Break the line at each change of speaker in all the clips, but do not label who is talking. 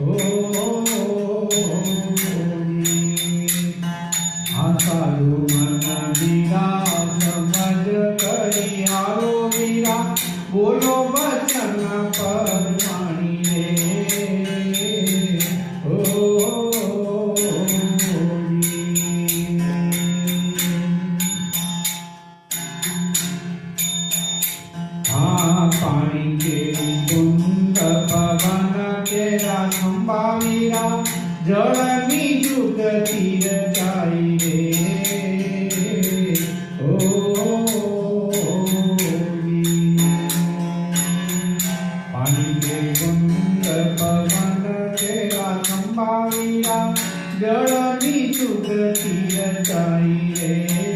Oh, oh, oh, oh. રા ખંભા વીરા જળની જુગતી રચાઈ રે ઓ જળની ચુગતી રચાઈ રે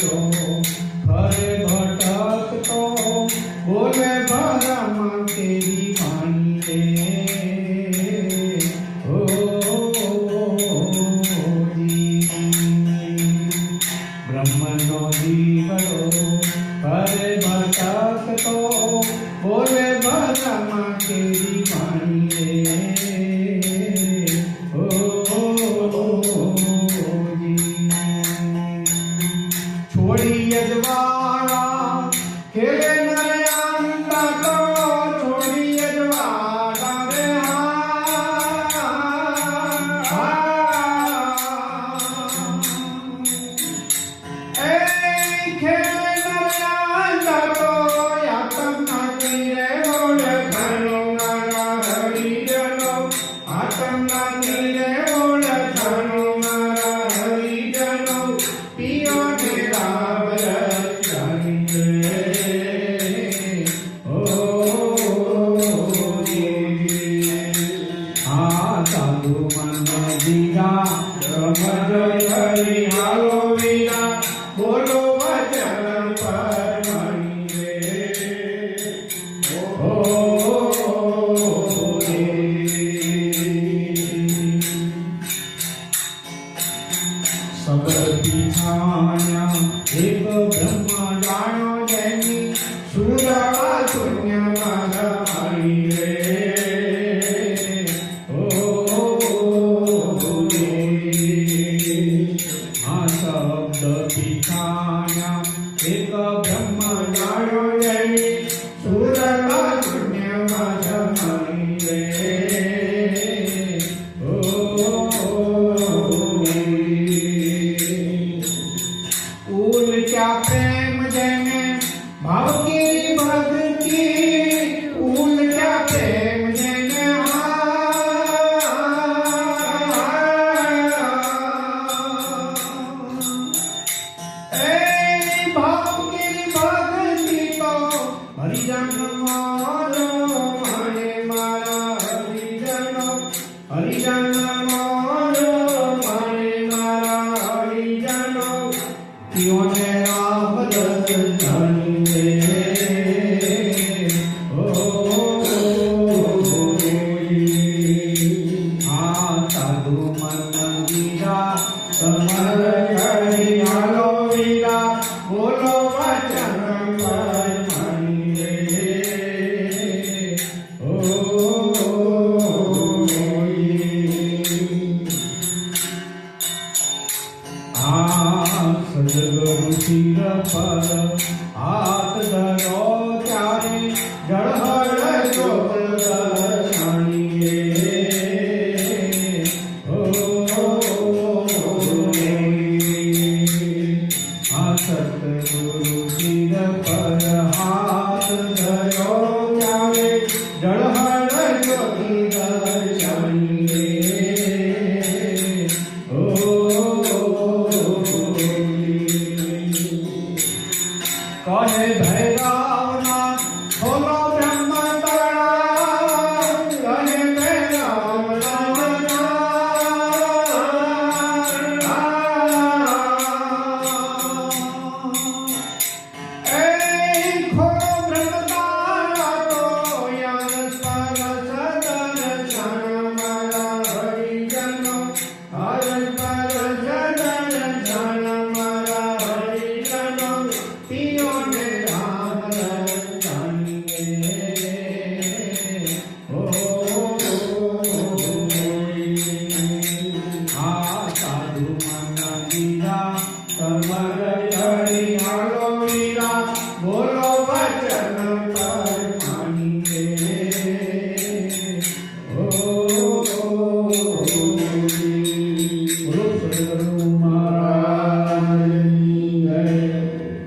Senhor. શબ્દ પિતાના એક બ્રહ્મ જાણો જય પર હાથ ધરો ત્યારે જળહળ જો